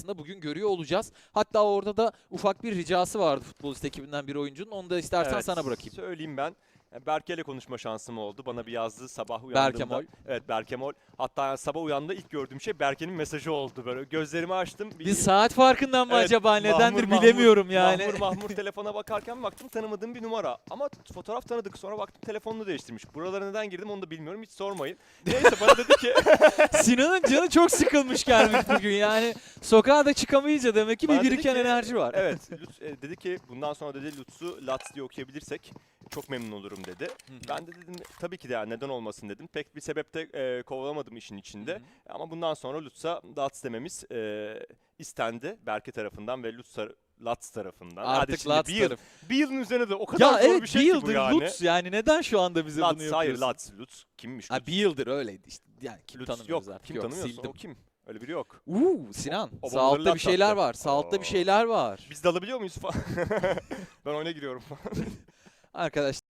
aslında bugün görüyor olacağız. Hatta orada da ufak bir ricası vardı futbolist ekibinden bir oyuncunun. Onu da istersen Evet, sana bırakayım. Söyleyeyim ben. Yani Berke ile konuşma şansım oldu. Bana bir yazdı sabah uyandığımda. Berkemol. Evet Berkemol. Hatta yani sabah uyandığımda ilk gördüğüm şey Berke'nin mesajı oldu. Böyle gözlerimi açtım. Bir saat farkından mı Evet, acaba nedendir Mahmur, bilemiyorum yani. Mahmur Mahmur telefona bakarken baktım tanımadığım bir numara. Ama fotoğraf tanıdık. Sonra baktım telefonunu değiştirmiş. Buralara neden girdim onu da bilmiyorum. Hiç sormayın. Neyse bana dedi ki Sinan'ın canı çok sıkılmış gelmiş bugün yani. Sokağa da çıkamayınca demek ki bir Bana biriken ki- enerji var. evet e, dedi ki bundan sonra dedi Lutz'u Lats diye okuyabilirsek çok memnun olurum dedi. Hı hı. Ben de dedim tabii ki de yani neden olmasın dedim. Pek bir sebepte e, kovalamadım işin içinde. Hı hı. Ama bundan sonra Lutz'a Lats dememiz e, istendi Berke tarafından ve Lutz Lats tarafından. Artık Lats bir, yıl, bir yılın üzerine de o kadar Ya zor evet bir şey bir ki bu yıldır yani. Lutz yani neden şu anda bize bunu Lats, yapıyorsun? hayır Lats, Lutz. Kimmiş Ha, Lutz? bir yıldır öyleydi işte. Yani kim Lutz tanımıyoruz yok. artık. Kim yok, tanımıyorsa sildim. o kim? Öyle biri yok. Uuu Sinan. o sağ babaları altta bir şeyler sattı. var. Sağ altta bir şeyler var. Biz de alabiliyor muyuz falan? ben oyuna giriyorum. Arkadaşlar